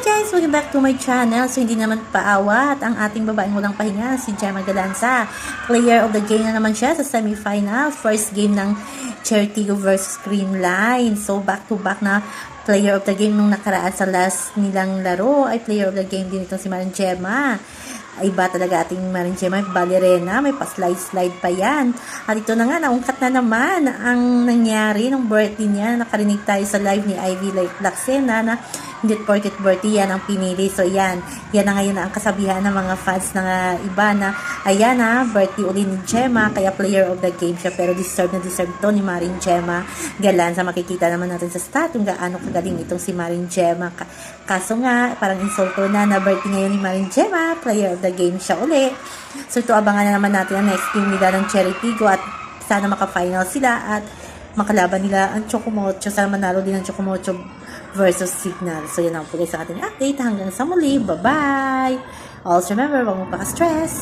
guys! Welcome back to my channel. So, hindi naman paawat ang ating babaeng walang pahinga, si Gemma Galanza. Player of the game na naman siya sa semifinal. First game ng Chertigo versus Creamline. So, back-to-back na player of the game nung nakaraan sa last nilang laro ay player of the game din itong si Maring Gemma. Iba talaga ating Maring Gemma, balerena, may pa-slide-slide pa yan. At ito na nga, naungkat na naman ang nangyari nung birthday niya. Nakarinig tayo sa live ni Ivy Laxena na hindi porket birthday yan ang pinili. So yan, yan na ngayon na ang kasabihan ng mga fans ng uh, iba na ayan na, birthday uli ni Gemma, kaya player of the game siya. Pero deserve na deserve to ni Maring Gemma. Galan sa makikita naman natin sa stat kung gaano kagaling itong si Maring Gemma. Ka- Kaso nga, parang insulto na na birthday ngayon ni Maring Gemma, player of the game siya uli. So ito abangan na naman natin ang next game nila ng Cherry Tigo at sana maka-final sila at makalaban nila ang Chocomocho. Sana manalo din ang Chocomocho versus Signal. So yun ang po guys sa ating update. Hanggang sa muli. Bye-bye! Also remember, huwag mo pa stress